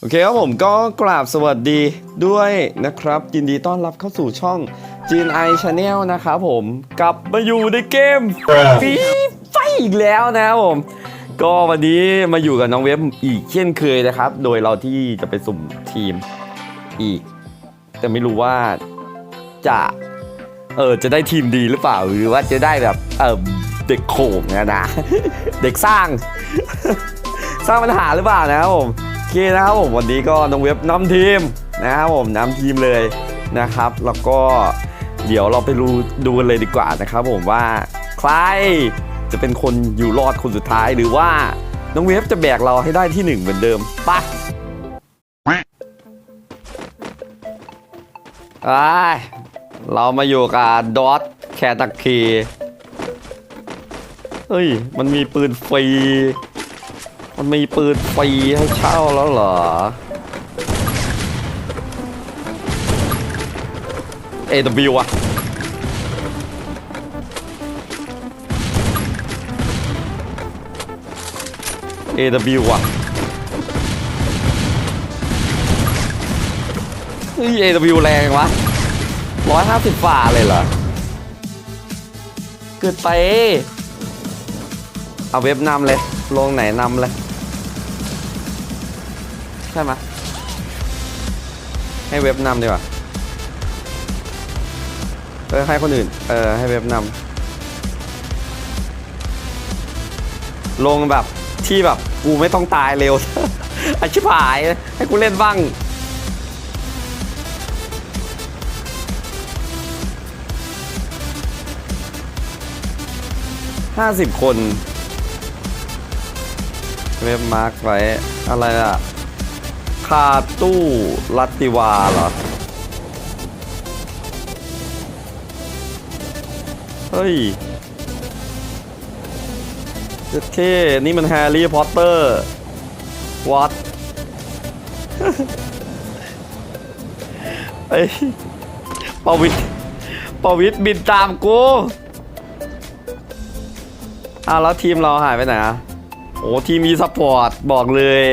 โอเคครับผมก็กราบสวัสดีด้วยนะครับ ยินดีต้อนรับเข้าสู่ช่อง GNI Channel นะครับผมกลับมาอยู่ในเกมฟีไฟอีกแล้วนะครับผม ก็วันนี้มาอยู่กับน้องเว็บอีกเช่นเคยนะครับ โดยเราที่จะไปสุ่มทีมอีก แต่ไม่รู้ว่าจะเออจะได้ทีมดีหรือเปล่าหรือว่าจะได้แบบเออเด็กโขงนะนะ เด็กสร้าง สร้างปัญหาหรือเปล่านะครับผม เคนะครับผมวันนี้ก็น้องเว็บนำทีมนะครับผมนำทีมเลยนะครับ แล้วก็เดี๋ยวเราไปดูดูกันเลยดีกว่านะครับ ผมว่าใครจะเป็นคนอยู่รอดคนสุดท้ายหรือว่าน้องเว็บจะแบกเราให้ได้ที่หนึ่งเหมือนเดิมไปะไปเรามาอยู่กับดอทแคตาคีเฮ้ย มันมีปืนฟรี มันมีปืนฟรีให้เช่าแล้วเหรอ AW อะ AW อะเฮ้ย AW แรงวะร้อยห้าสิบฝ่าเลยเหรอ เกิดไป เอาเว็บนำเลย ลงไหนนำเลย ช่ไหมให้เว็บนำดีกว่าเออให้คนอื่น เออให้เว็บนำลงแบบที่แบบกูไม่ต้องตายเร็วอชิบหาย ให้กูเล่นบ้างห้าสิบคน เว็บมาร์กไว้ อะไรอะ คาตู้ลัตติวาเหรอ เฮ้ยเจ็ดเท่นี่มันแฮร์รี่พอตเตอร์ วัดเอ้ยปวิทปวิทบินตามกูอ้าวแล้วทีมเราหายไปไหนอะโอ้ทีมมีซัพพอร์ต บอกเลย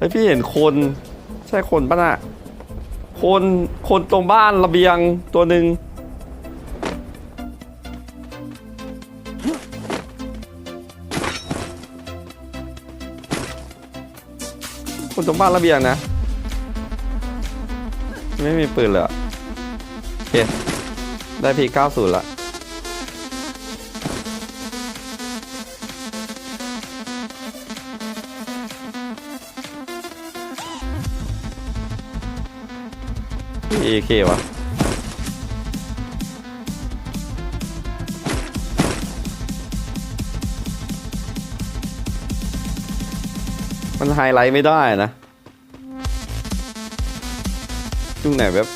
เฮ้ยพี่เห็นคนใช่คนปะน่ะคนคนตรงบ้านระเบียงตัวหนึ่งคนตรงบ้านระเบียงนะ ไม่มีปืนเลยอะโอเคได้พี90ละเอเควะมันไฮไลท์ไม่ได้นะจุงไหนเว็บ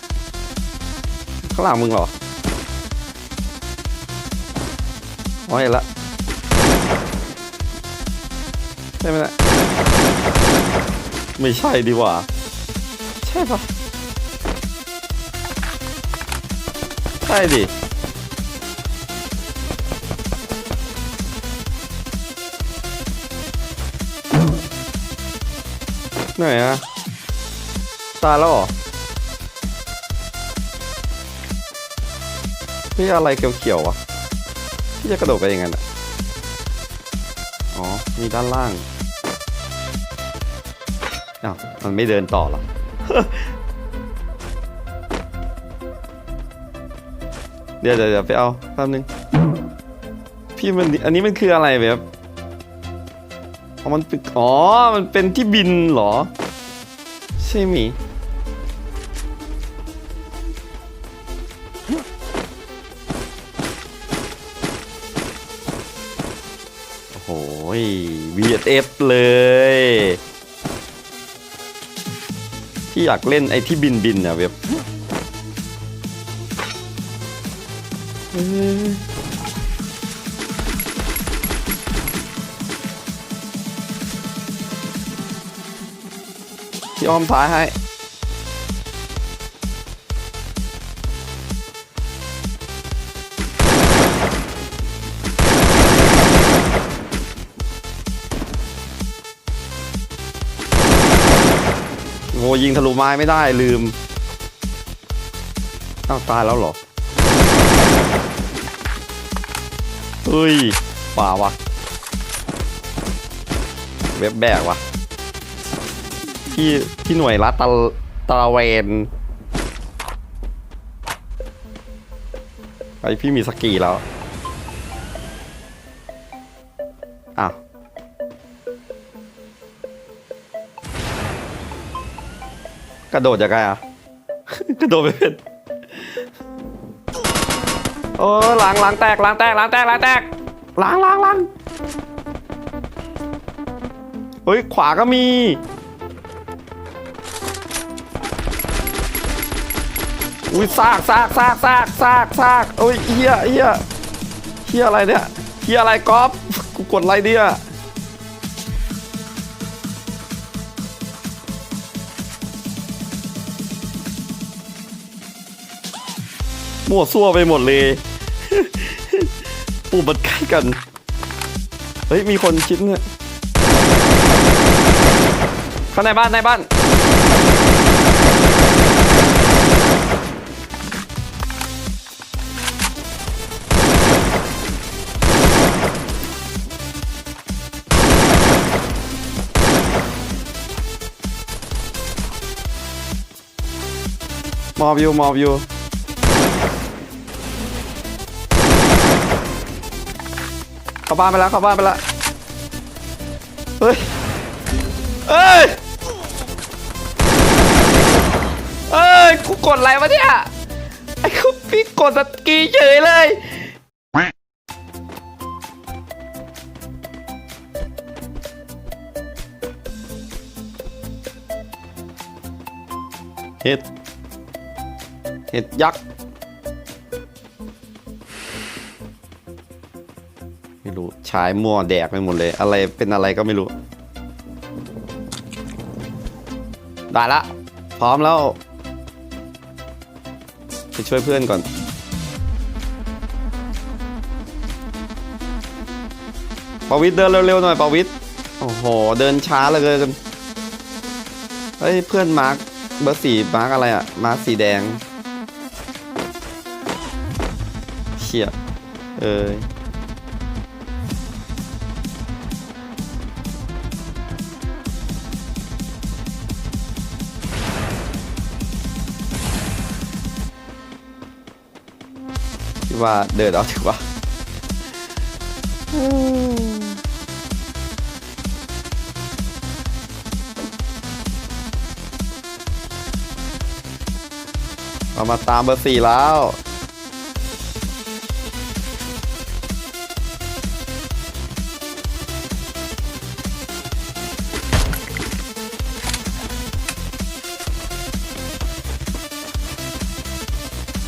ข้างหลังมึงเหรออ๋อเห็นละใช่ไหมนะไม่ใช่ดีกว่าใช่ปะ ช่ดิไหนอะตายแล้วหรอพี่อะไรเขียวๆวะพี่จะกระโดดไปยังไงน่ะ อ๋อ มีด้านล่างอ้าวมันไม่เดินต่อหรอ เดี๋ยวเดี๋ยวเดี๋ยวไปเอาแป๊บนึงพี่มันอันนี้มันคืออะไรแบบอ๋อมันเป็นอ๋อ มันเป็นที่บินเหรอ ใช่ไหมโอ้โห VSF เลย พี่อยากเล่นไอ้ที่บินบินอะเว็บ พี่อ้อมท้ายให้โง่ยิงทะลุไม้ไม่ได้ลืม อ้าวตายแล้วเหรอ ฮ้ยป่าวะเว็บแบกวะที่ที่หน่วยรัดตะตะเวนไอพี่มีสกีแล้วอ้าวกระโดดยังไงอะ กระโดดไม่เป็น เออล้างล้างแตกล้างแตกล้างแตกล้างแตกล้างล้างล้างเฮ้ยขวาก็มี อุ้ยซากซากซากซากซากซากเอ้ยเฮียเฮียเฮียอะไรเนี่ยเฮียอะไรก๊อฟกูกดอะไรเนี่ย มั่วซั่วไปหมดเลยปูมันใกล้กัน เฮ้ย มีคนคิดเนี่ยข้างในบ้านในบ้าน มอบอยู่มอบอยู่ เข้าบ้านไปแล้วเข้าบ้านไปแล้วเฮ้ยเอ้ยเอ้ยกูกดอะไรวะเนี่ยไอ้กูพี่กดสกีเฉยเลยเห็ด เห็ดยักษ์ รู้ฉายมัวแดกไปหมดเลย อะไรเป็นอะไรก็ไม่รู้ ได้ละ พร้อมแล้ว ไปช่วยเพื่อนก่อนปวิทย์เดินเร็วๆหน่อยปวิทย์โอ้โห เดินช้าเหลยเกินเฮ้ย เพื่อนมาร์คเบอร์สี่มาร์คอะไรอะมาร์คสีแดงเชี่ยเอ้ย คิดว่าเดินเอาถือว่าเรามาตามเบอร์สี่แล้ว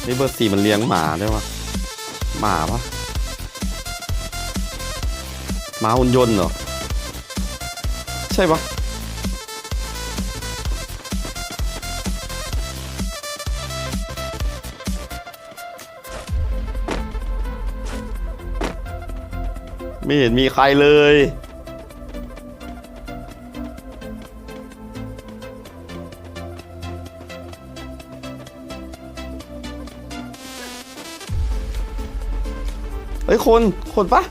นี่เบอร์สี่มันเลี้ยงหมาด้วยวะ หมาปะหมาหุ่นยนต์เหรอ ใช่ปะไม่เห็นมีใครเลย ฮ้ยคน คนปะ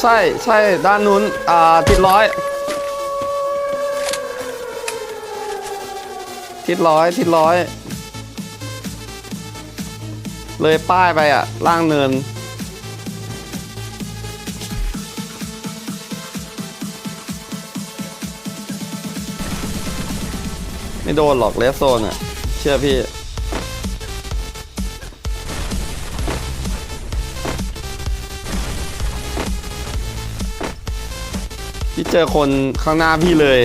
ใช่ใช่ด้านนู้น อ่า ทิศร้อย ทิศร้อยทิศร้อย เลยป้ายไปอะ ล่างเนินไม่โดนหรอกเลสโซนอะ เชื่อพี่ พี่เจอคนข้างหน้าพี่เลย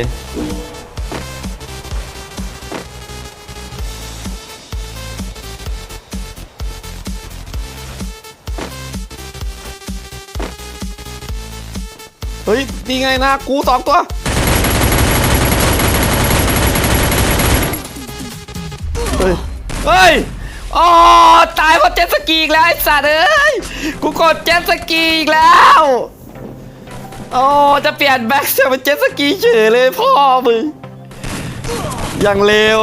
เฮ้ย นี่ไงนะกูสองตัว เฮ้ย เฮ้ยอ๋อตายเพราะเจ็ตสกีอีกแล้ว ไอ้สัตว์เอ้ย กูกดเจ็ตสกีอีกแล้ว โอ้จะเปลี่ยนแบ็คจะเป็นเจ็ตสกีเฉยเลยพ่อมึงอย่างเร็ว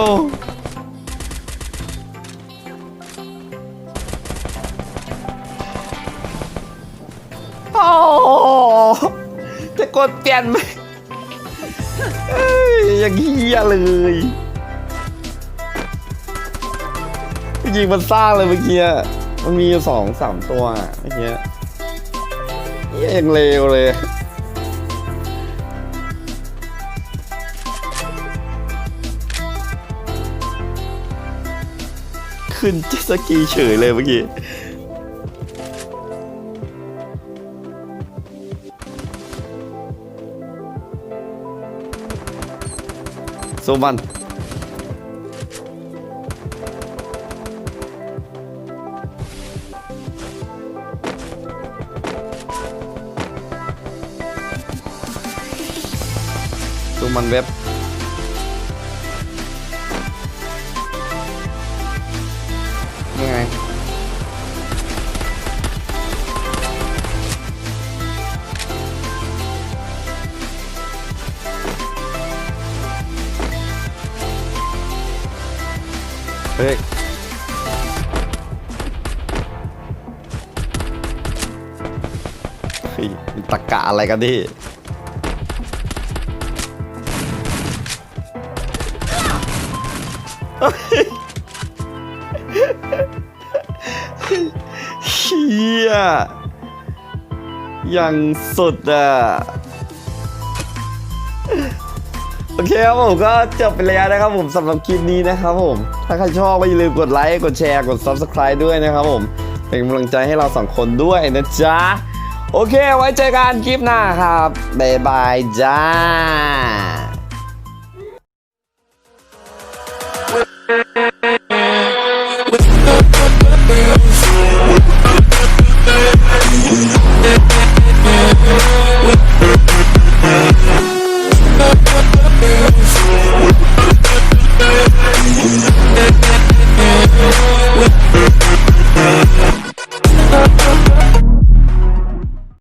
โอ้จะกดเปลี่ยนไหมเอ้ยอย่างเฮียเลยยิงมันสร้างเลยเมื่อกี้มันมีสองสามตัวเมื่อกี้เฮียยังเลวเลย ขึ้นเจ็ตสกีเฉยเลยเมื่อกี้สู้มันสู้มันเว็บ เฮ้ยมันตะกะอะไรกันดิเฮียยังสุดอะ โอเคครับผมก็จบไปแล้วนะครับผมสำหรับคลิปนี้นะครับผม ถ้าใครชอบก็อย่าลืมกดไลค์กดแชร์กด Subscribe ด้วยนะครับผม เป็นกำลังใจให้เราสองคนด้วยนะจ๊ะ โอเคไว้เจอกันคลิปหน้าครับ บ๊ายบายจ้า